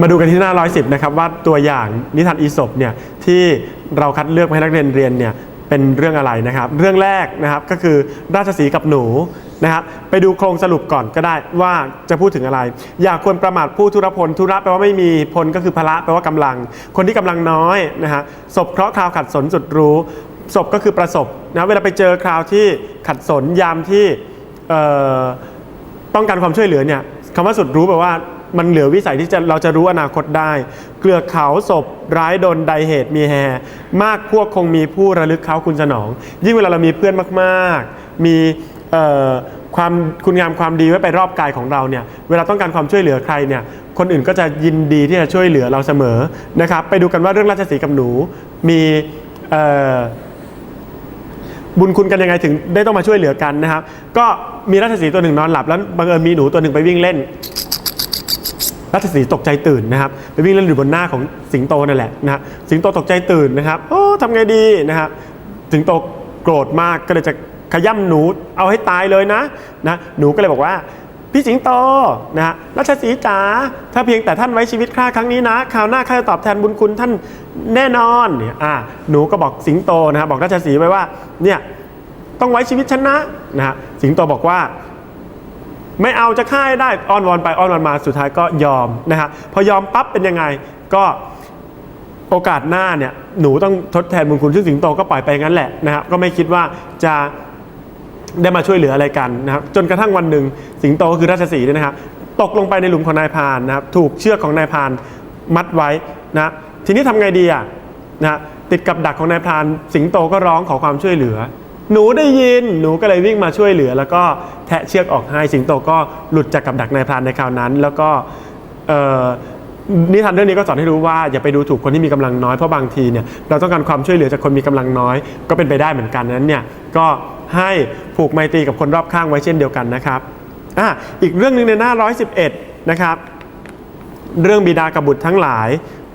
มาดูกันที่หน้า 110 นะครับว่าตัวอย่างนิทานอีสปเนี่ยที่เราคัดเลือกมาให้นักเรียนเรียนเนี่ยเป็นเรื่องอะไรนะครับ เรื่องแรกนะครับก็คือราชสีกับหนูนะครับไปดูโครงสรุปก่อนก็ได้ว่าจะพูดถึงอะไร อย่าควรประมาทผู้ทุรพลทุระแปลว่าไม่มีพลก็คือพละแปลว่ากำลัง คนที่กำลังน้อยนะฮะศพเคราะห์คราวขัดสนสุดรู้ศพก็คือประสบนะเวลาไปเจอคราวที่ขัดสนยามที่ต้องการความช่วยเหลือเนี่ยคำว่าสุดรู้แปลว่า มันเหลือวิสัยที่จะเราจะรู้อนาคตได้ เกลือเขาศพร้ายดนใดเหตุมีแฮมากพวกคงมีผู้ระลึกเขาคุณสนอง ยิ่งเวลาเรามีเพื่อนมากๆ มีความคุณงามความดีไว้ไปรอบกายของเราเนี่ยเวลาต้องการความช่วยเหลือใครเนี่ยคนอื่นก็จะยินดีที่จะช่วยเหลือเราเสมอนะครับ ไปดูกันว่าเรื่องราชสีกับหนูมีบุญคุณกันยังไงถึงได้ต้องมาช่วยเหลือกันนะครับ ก็มีราชสีตัวหนึ่งนอนหลับแล้วบังเอิญมีหนูตัวหนึ่งไปวิ่งเล่น ราชสีตกใจตื่นนะครับไปวิ่งเล่นอยู่บนหน้าของสิงโตนั่นแหละนะฮะสิงโตตกใจตื่นนะครับโอ้ทำไงดีนะครับสิงโตโกรธมากก็เลยจะขย้ำหนูเอาให้ตายเลยนะนะหนูก็เลยบอกว่าพี่สิงโตนะฮะราชสีจ๋าถ้าเพียงแต่ท่านไว้ชีวิตข้าครั้งนี้นะคราวหน้าข้าจะตอบแทนบุญคุณท่านแน่นอนเนี่ยอ่าหนูก็บอกสิงโตนะฮะบอกราชสีห์ไปว่าเนี่ยต้องไว้ชีวิตฉันนะนะฮะสิงโตบอกว่า ไม่เอาจะฆ่าให้ได้อ้อนวอนไปอ้อนวอนมาสุดท้ายก็ยอมนะฮะพอยอมปั๊บเป็นยังไงก็โอกาสหน้าเนี่ยหนูต้องทดแทนบุญคุณซึ่งสิงโตก็ปล่อยไปงั้นแหละนะครับก็ไม่คิดว่าจะได้มาช่วยเหลืออะไรกันนะครับจนกระทั่งวันหนึ่งสิงโตก็คือราชสีเนี่ยนะครับตกลงไปในหลุมของนายพานนะครับถูกเชือกของนายพานมัดไว้นะทีนี้ทำไงดีอะนะติดกับดักของนายพานสิงโตก็ร้องขอความช่วยเหลือ หนูได้ยินหนูก็เลยวิ่งมาช่วยเหลือ แล้วก็แทะเชือกออกให้สิงโตก็หลุดจากกับดักนายพรานในคราวนั้น แล้วก็นิทานเรื่องนี้ก็สอนให้รู้ว่าอย่าไปดูถูกคนที่มีกำลังน้อยเพราะบางทีเนี่ยเราต้องการความช่วยเหลือจากคนมีกำลังน้อย ก็เป็นไปได้เหมือนกันนั้นเนี่ยก็ให้ผูกไมตรีกับคนรอบข้างไว้เช่นเดียวกันนะครับอะอีกเรื่องหนึ่งในหน้า 111 นะครับ เรื่องบิดากับบุตรทั้งหลาย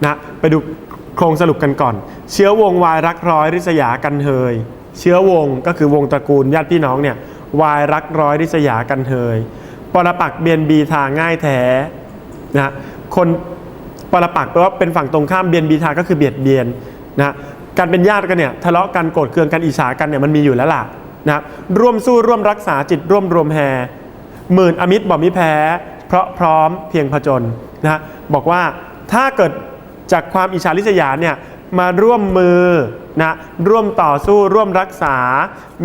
นะไปดูโครงสรุปกันก่อน เชื้อวงวายรักร้อยริษยากันเฮย เชื้อวงก็คือวงตระกูลญาติพี่น้องเนี่ยวายรักร้อยริษยากันเฮยปรปักษ์เบียนบีทาง่ายแท้นะคนปรปักษ์แปลว่าเป็นฝั่งตรงข้ามเบียนบีทาก็คือเบียดเบียนนะการเป็นญาติกันเนี่ยทะเลาะกันโกรธเคืองกันอิจฉากันเนี่ยมันมีอยู่แล้วล่ะนะร่วมสู้ร่วมรักษาจิตร่วมรวมแฮหมื่นอมิตรบ่มิแพ้ เพราะพร้อมเพียงผจญนะฮะบอกว่าถ้าเกิดจากความอิจฉาริษยาเนี่ยมาร่วมมือ นะร่วมต่อสู้ร่วมรักษา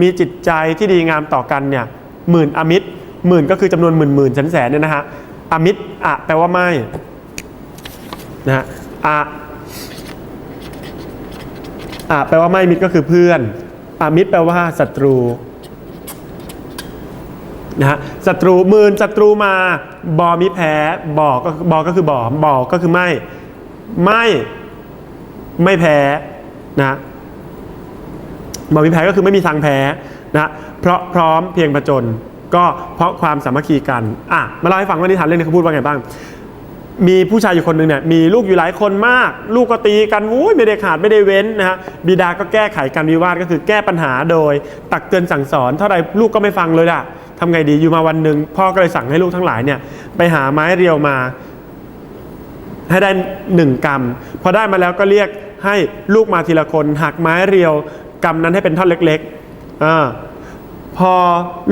มีจิตใจที่ดีงามต่อกันเนี่ยหมื่นอมิตรหมื่นก็คือจำนวนหมื่นหมื่นแสนแสนเนี่ยนะฮะอมิตรอะแปลว่าไม่นะฮะอะอะแปลว่าไม่มิตรก็คือเพื่อนอมิตรแปลว่าศัตรูนะฮะศัตรูหมื่นศัตรูมาบอมิแพ้บอก็บอก็คือบ่อบอกก็คือไม่ไม่ไม่แพ้นะ บอมิแพ้ก็คือไม่มีทางแพ้นะเพราะพร้อมเพียงผจญก็เพราะความสามัคคีกันอะมาเล่าให้ฟังว่านิทานเรื่องนี้เขาพูดว่าไงบ้าง มีผู้ชายอยู่คนหนึ่งเนี่ยมีลูกอยู่หลายคนมาก ลูกก็ตีกันวุ้ยไม่ได้ขาดไม่ได้เว้นนะฮะบิดาก็แก้ไขการวิวาทก็คือแก้ปัญหาโดย ตักเตือนสั่งสอน เท่าไรลูกก็ไม่ฟังเลยอะทำไงดีอยู่มาวันหนึ่งพ่อก็เลยสั่งให้ลูกทั้งหลายเนี่ยไปหาไม้เรียวมา ให้ได้หนึ่งกำพอได้มาแล้วก็เรียกให้ลูกมาทีละคนหักไม้เรียว กำนั้นให้เป็นท่อนเล็กๆอพอ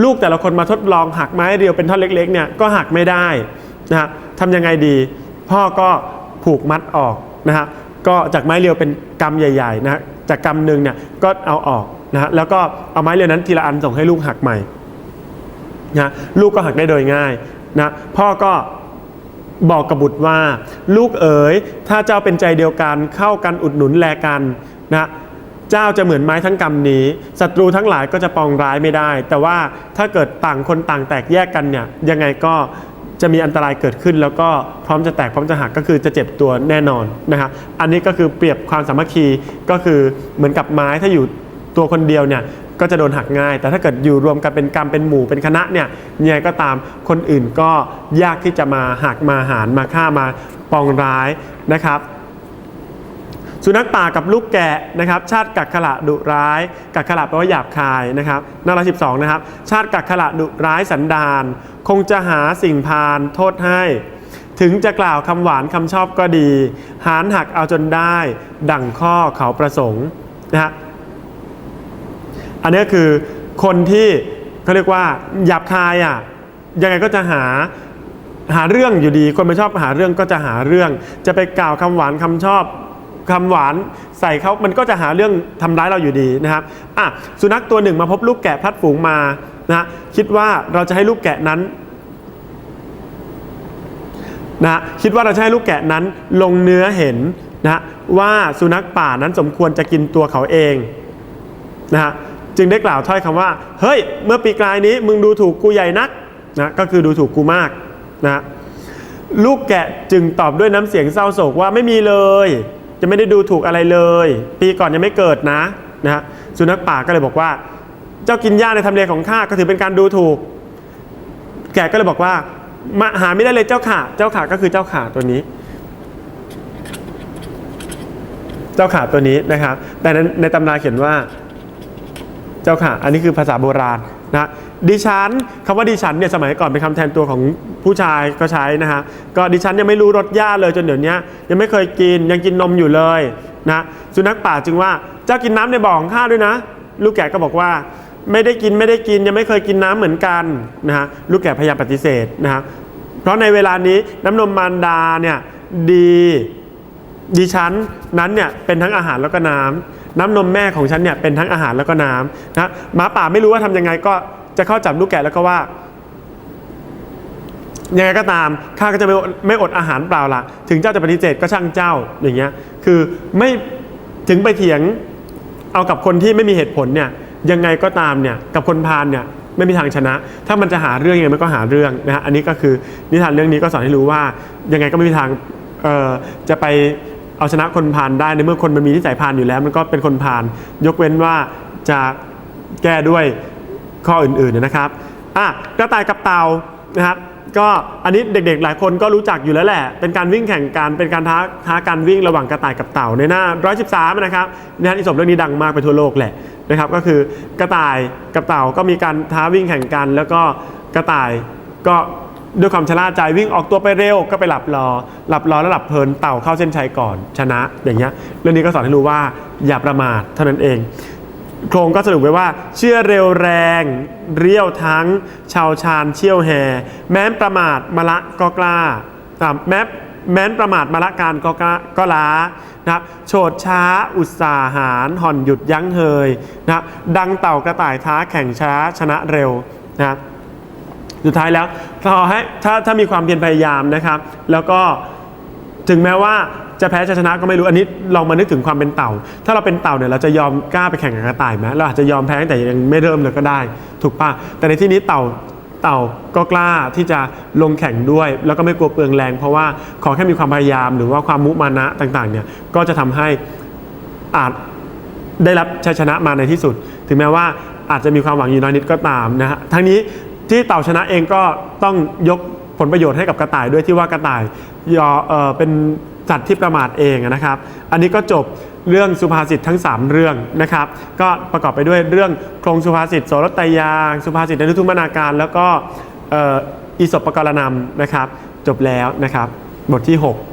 ลูกแต่ละคนมาทดลองหักไม้เรียวเป็นท่อนเล็กๆเนี่ยก็หักไม่ได้นะฮะทำยังไงดี พ่อก็ผูกมัดออกนะฮะก็จากไม้เรียวเป็นกำใหญ่ๆนะฮะจากกำหนึ่งเนี่ยก็เอาออกนะฮะแล้วก็เอาไม้เรียวนั้นทีละอันส่งให้ลูกหักใหม่นะลูกก็หักได้โดยง่ายนะพ่อก็บอกกับบุตรว่า ลูกเอ๋ยถ้าเจ้าเป็นใจเดียวกันเข้ากันอุดหนุนแลกันนะ เจ้าจะเหมือนไม้ทั้งกำนี้ศัตรูทั้งหลายก็จะปองร้ายไม่ได้ แต่ว่าถ้าเกิดต่างคนต่างแตกแยกกันเนี่ยยังไงก็จะมีอันตรายเกิดขึ้น แล้วก็พร้อมจะแตกพร้อมจะหักก็คือจะเจ็บตัวแน่นอนนะครับอันนี้ก็คือเปรียบความสามัคคีก็คือเหมือนกับไม้ถ้าอยู่ตัวคนเดียวเนี่ยก็จะโดนหักง่าย แต่ถ้าเกิดอยู่รวมกันเป็นกรรมเป็นหมู่เป็นคณะเนี่ยยังไงก็ตามคนอื่นก็ยากที่จะมาหักมาหารมาฆ่ามาปองร้ายนะครับ สุนัขป่ากับลูกแกะนะครับ ชาติกักขละดุร้าย กักขละแปลว่าหยาบคายนะครับหน้าร้อยสิบสองนะครับ ชาติกักขละดุร้ายสันดาน คงจะหาสิ่งพานโทษให้ ถึงจะกล่าวคำหวานคำชอบก็ดี หารหักเอาจนได้ ดั่งข้อเขาประสงค์นะฮะอันนี้คือคนที่เขาเรียกว่าหยาบคายอะยังไงก็จะหาหาเรื่องอยู่ดี คนไม่ชอบหาเรื่องก็จะหาเรื่อง จะไปกล่าวคำหวานคำชอบ คำหวานใส่เขามันก็จะหาเรื่องทำร้ายเราอยู่ดีนะครับอะสุนัขตัวหนึ่งมาพบลูกแกะพลัดฝูงมานะฮะคิดว่าเราจะให้ลูกแกะนั้นนะฮะคิดว่าเราจะให้ลูกแกะนั้นลงเนื้อเห็นนะฮะว่าสุนัขป่านั้นสมควรจะกินตัวเขาเองนะฮะจึงได้กล่าวถ้อยคำว่า เฮ้ย เมื่อปีกลายนี้มึงดูถูกกูใหญ่นักนะก็คือดูถูกกูมากนะฮะลูกแกะจึงตอบด้วยน้ำเสียงเศร้าโศกว่าไม่มีเลย จะไม่ได้ดูถูกอะไรเลย ปีก่อนยังไม่เกิดนะนะฮะสุนัขป่าก็เลยบอกว่า เจ้ากินหญ้าในทำเลของข้าก็ถือเป็นการดูถูก แกก็เลยบอกว่ามาหาไม่ได้เลยเจ้าขาเจ้าขาก็คือเจ้าขาตัวนี้ เจ้าขาตัวนี้นะครับ แต่ในในตำราเขียนว่า เจ้าขาอันนี้คือภาษาโบราณนะ ดิฉันคำว่าดิฉันเนี่ยสมัยก่อนเป็นคำแทนตัวของผู้ชายก็ใช้นะฮะก็ดิฉันยังไม่รู้รสหญ้าเลยจนเดี๋ยวนี้ยังไม่เคยกินยังกินนมอยู่เลยนะสุนัขป่าจึงว่าเจ้ากินน้ำในบ่อของข้าด้วยนะ ลูกแกะก็บอกว่า ไม่ได้กินไม่ได้กินยังไม่เคยกินน้ำเหมือนกันนะฮะลูกแกะพยายามปฏิเสธนะฮะเพราะในเวลานี้น้ำนมมารดาเนี่ยดีดิฉันนั้นเนี่ยเป็นทั้งอาหารแล้วก็น้ำน้ำนมแม่ของฉันเนี่ยเป็นทั้งอาหารแล้วก็น้ำนะหมาป่าไม่รู้ว่าทำยังไงก็ จะเข้าจับลูกแกะแล้วก็ว่ายังไงก็ตามข้าก็จะไม่ไม่อดอาหารเปล่าละถึงเจ้าจะปฏิเสธก็ช่างเจ้าอย่างเงี้ยคือไม่ถึงไปเถียงเอากับคนที่ไม่มีเหตุผลเนี่ยยังไงก็ตามเนี่ยกับคนพาลเนี่ยไม่มีทางชนะ ถ้ามันจะหาเรื่องยังไงมันก็หาเรื่องนะฮะอันนี้ก็คือนิทานเรื่องนี้ก็สอนให้รู้ว่ายังไงก็ไม่มีทางเอ่อจะไปเอาชนะคนพาลได้ในเมื่อคนมันมีนิสัยพาลอยู่แล้ว มันก็เป็นคนพาลยกเว้นว่าจะแก้ด้วย ข้ออื่นๆนะครับอะกระต่ายกับเต่านะครับก็อันนี้เด็กๆ หลายคนก็รู้จักอยู่แล้วแหละ เป็นการวิ่งแข่งกัน เป็นการท้าท้าการวิ่งระหว่างกระต่ายกับเต่าในหน้า 113 นะครับนิทานอิศบเรื่องนี้ดังมากไปทั่วโลกแหละนะครับ ก็คือกระต่ายกับเต่าก็มีการท้าวิ่งแข่งกัน แล้วก็กระต่ายก็ด้วยความชะล่าใจวิ่งออกตัวไปเร็วก็ไปหลับรอ หลับรอแล้วหลับเพลินเต่าเข้าเส้นชัยก่อนชนะ อย่างเงี้ยเรื่องนี้ก็สอนให้รู้ว่าอย่าประมาทเท่านั้นเอง โครงก็สรุปไว้ว่า เชื่อเร็วแรง เรียวทั้ง ชาวชาญเชี่ยวแฮแม้นประมาทมะละก็กล้าแม้แม้นประมาทมะละการก็กล้าก็ล้านะครับโฉดช้าอุตสาหารห่อนหยุดยั้งเฮยนะครับดังเต่ากระต่ายท้าแข่งช้าชนะเร็วนะครับสุดท้ายแล้วพอให้ถ้าถ้ามีความเพียรพยายามนะครับ แล้วก็ถึงแม้ว่า จะแพ้จะชนะก็ไม่รู้อันนี้ลองมานึกถึงความเป็นเต่า ถ้าเราเป็นเต่าเนี่ยเราจะยอมกล้าไปแข่งกับกระต่ายไหมเราอาจจะยอมแพ้แต่ยังไม่เริ่มเลยก็ได้ ถูกปะแต่ในที่นี้เต่าเต่าก็กล้าที่จะลงแข่งด้วย แล้วก็ไม่กลัวเปลืองแรง เพราะว่าขอแค่มีความพยายามหรือว่าความมุมานะต่างๆเนี่ยก็จะทำให้อาจได้รับชัยชนะมาในที่สุด ถึงแม้ว่าอาจจะมีความหวังอยู่น้อยนิดก็ตามนะฮะทั้งนี้ที่เต่าชนะเองก็ต้องยกผลประโยชน์ให้กับกระต่ายด้วยที่ว่ากระต่ายยอเออเป็น สัตว์ที่ประมาทเองนะครับ อันนี้ก็จบเรื่องสุภาษิตทั้ง 3 เรื่องนะครับ ก็ประกอบไปด้วยเรื่องโครงสุภาษิตโสรตยาง สุภาษิตในทุกมนาการ แล้วก็เอ่ออีสปปกรณำนะครับ จบแล้วนะครับ บทที่ 6